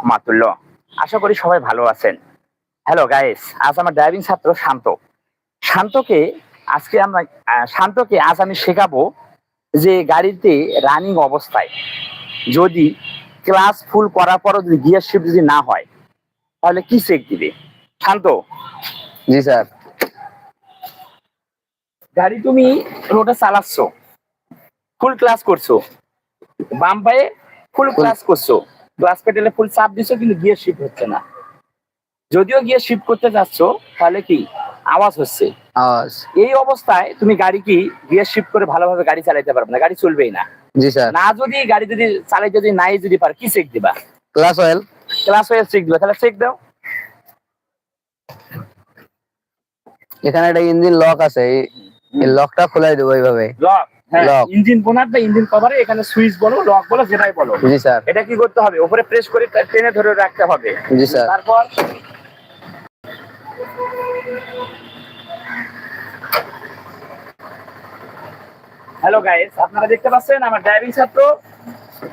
রহমাতুল্লাহ আশা করি সবাই ভালো আছেন। হ্যালো গাইস আজ আমার ড্রাইভিং ছাত্র শান্ত। শান্তকে আজকে আমরা শান্তকে আজ আমি শেখাবো যে গাড়িতে রানিং অবস্থায় যদি ক্লাস ফুল করার পরও যদি গিয়ার শিফট যদি না হয় তাহলে কি চেক দিবে? শান্ত? জি স্যার। গাড়ি তুমি রোডে চালাচ্ছ ফুল ক্লাস করছ বাম পায়ে ফুল ক্লাস করছ। ক্লাস পেটেলে ফুল চাপ দিছো কিন্তু গিয়ে শিফট হচ্ছে না। যদিও গিয়ে শিফট করতে যাচ্ছ তাহলে কি? আওয়াজ হচ্ছে। এই অবস্থায় তুমি গাড়ি কি গিয়ার শিফট করে ভালোভাবে গাড়ি চালাতে পারবে না? গাড়ি চলবেই না। জি স্যার। না যদি গাড়ি যদি চালাই যদি নাই যদি পার কি চেক দিবা? ক্লাস অয়েল ক্লাস হয়ে চেক দিবা। তাহলে চেক দাও। এখানে একটা ইঞ্জিন লক আছে। এই লকটা খোলাই দেবো এইভাবে। লক হ্যাঁ ইঞ্জিন বোনার বা ইঞ্জিন কভারে এখানে সুইচ বলো লক বলো যেটাই বলো। জি স্যার। এটা কি করতে হবে? উপরে প্রেস করে টেনে ধরে রাখতে হবে। জি স্যার। তারপর হ্যালো গাইস আপনারা দেখতে পাচ্ছেন আমার ড্রাইভিং ছাত্র।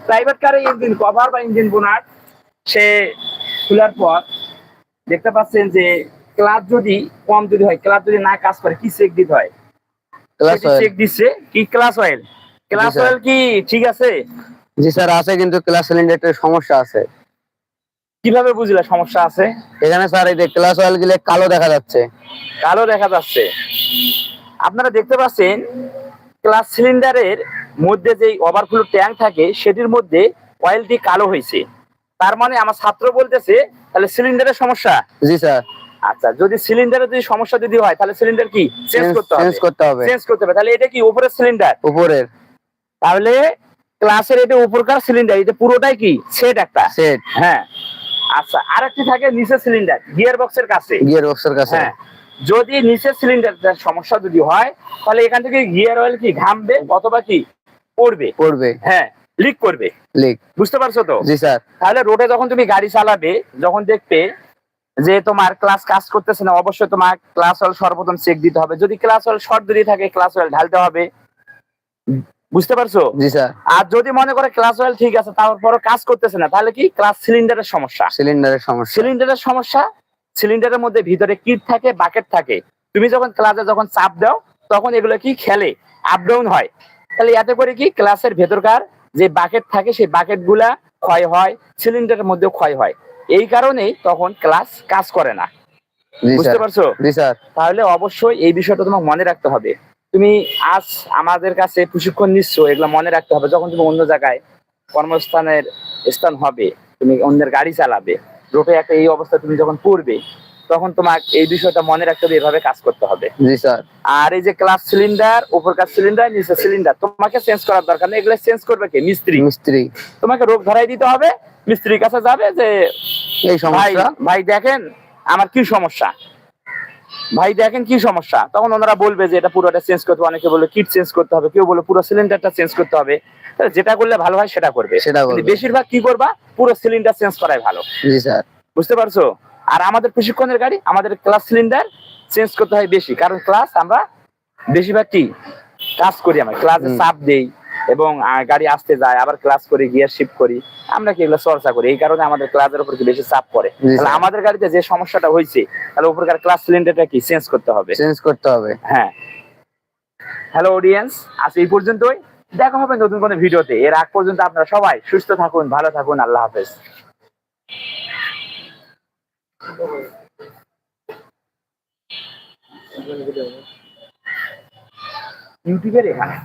প্রাইভেট কারে ইঞ্জিন কভার বা ইঞ্জিন বোনার সে খোলার পর দেখতে পাচ্ছেন যে ক্লাস যদি কম যদি হয় ক্লাস যদি না কাজ করে কি চেক দিতে হয়? ক্লাস চেক দিচ্ছে কি ক্লাস অয়েল ক্লাস। অয়েল কি? ঠিক আছে? জি স্যার আছে কিন্তু ক্লাস সিলিন্ডারটার সমস্যা আছে। কীভাবে বুঝলে সমস্যা আছে? এখানে স্যার এই যে ক্লাস অয়েল গেলে কালো দেখা যাচ্ছে। কালো দেখা যাচ্ছে। আপনারা দেখতে পাচ্ছেন ক্লাস সিলিন্ডারের মধ্যে যে ওভারফ্লো ট্যাঙ্ক থাকে সেটির মধ্যে অয়েলটি কালো হয়েছে। তার মানে আমার ছাত্র বলতেছে তাহলে সিলিন্ডারের সমস্যা? জি স্যার। আচ্ছা যদি সিলিন্ডারের যদি সমস্যা যদি হয় তাহলে সিলিন্ডার কি? চেঞ্জ করতে হবে। চেঞ্জ করতে হবে। চেঞ্জ করতে হবে। তাহলে এটা কি উপরের সিলিন্ডার উপরের। তাহলে ক্লাসের এটা উপরকার সিলিন্ডার এটা পুরোটাই কি? সেট একটা। সেট হ্যাঁ। আচ্ছা আরেকটি থাকে নিচের সিলিন্ডার গিয়ার বক্সের কাছে। গিয়ার বক্সের কাছে। হ্যাঁ। যদি নিচের সিলিন্ডার সমস্যা যদি হয় তাহলে এখান থেকে গিয়ার অয়েল কি ঘামবে অথবা কি? পড়বে। পড়বে। হ্যাঁ লিক করবে। লিক বুঝতে পারছ তো? জি স্যার। তাহলে রোডে যখন তুমি গাড়ি চালাবে যখন দেখবে যে তোমার ক্লাস কাজ করতেছে না অবশ্যই তোমার ক্লাস হল সর্বপ্রথম চেক দিতে হবে। যদি ক্লাস অয়েল শর্ট যদি থাকে ক্লাস অয়েল ঢালতে হবে। বুঝতে পারছ? জি স্যার। আর যদি মনে করে ক্লাস অয়েল ঠিক আছে তারপরও কাজ করতেছে না তাহলে কি? ক্লাস সিলিন্ডারের সমস্যা। সিলিন্ডারের সমস্যা। সিলিন্ডারের সমস্যা সিলিন্ডারের মধ্যে ভিতরে কিট থাকে বাকেট থাকে। তুমি যখন ক্লাসে যখন চাপ দাও তখন এগুলো কি? খেলে আপ ডাউন হয়। তাহলে এতে করে কি? ক্লাসের ভেতরকার যে বাকেট থাকে সেই বাকেটগুলা ক্ষয় হয় সিলিন্ডারের মধ্যে ক্ষয় হয়। এই কারণেই তখন ক্লাস কাজ করে না। বুঝতে পারছ? তাহলে অবশ্যই এই বিষয়টা তোমাকে মনে রাখতে হবে। তুমি আজ আমাদের কাছে প্রশিক্ষণ নিচ্ছ এগুলো মনে রাখতে হবে। যখন তুমি অন্য জায়গায় কর্মস্থানের স্থান হবে তুমি অন্যের গাড়ি চালাবে রোটে একটা এই অবস্থা তুমি যখন পড়বে তখন তোমার এই বিষয়টা মনে রাখতে হবে এভাবে কাজ করতে হবে। জি স্যার। আর এই যে ক্লাস সিলিন্ডার উপরকার সিলিন্ডার নিচে সিলিন্ডার তোমাকে চেঞ্জ করার দরকার নেই। এগুলো চেঞ্জ করবে কে? মিস্ত্রি। মিস্ত্রি। তোমাকে রোগ ধরাই দিতে হবে। মিস্ত্রির কাছে যাবে যে এই সমস্যা। ভাই দেখেন আমার কি সমস্যা? ভাই দেখেন কি সমস্যা? তখন ওনারা বলবে যে এটা পুরোটা চেঞ্জ করতে হবে। অনেকে বলবে কিট চেঞ্জ করতে হবে? কেউ বলে পুরো সিলিন্ডারটা চেঞ্জ করতে হবে। যেটা করলে ভালো হয় সেটা করবে। সেটা কিন্তু করবে। বেশিরভাগ কি করবা? পুরো সিলিন্ডার চেঞ্জ করাই ভালো। জি স্যার। বুঝতে পারছ? আর আমাদের প্রশিক্ষণের গাড়ি আমাদের ক্লাস সিলিন্ডার চেঞ্জ করতে হয় বেশি। কারণ ক্লাস আমরা বেশিরভাগ কি? কাজ করি আমরা। ক্লাসে চাপ দেই এবং গাড়ি আসতে যায় আবার ক্লাস করি গিয়ার শিফট করি। আমরা কি এগুলো চর্চা করি। এই কারণে আমাদের ক্লাসের উপর কি বেশি চাপ পড়ে। তাহলে আমাদের গাড়িতে যে সমস্যাটা হয়েছে তাহলে উপরকার ক্লাস সিলিন্ডারটা কি? চেঞ্জ করতে হবে। চেঞ্জ করতে হবে। হ্যাঁ। হ্যালো অডিয়েন্স আজ এই পর্যন্তই। দেখা হবে নতুন কোনো ভিডিওতে। এর আগ পর্যন্ত আপনারা সবাই সুস্থ থাকুন ভালো থাকুন। আল্লাহ হাফেজ। ইউটিউবের এখানে।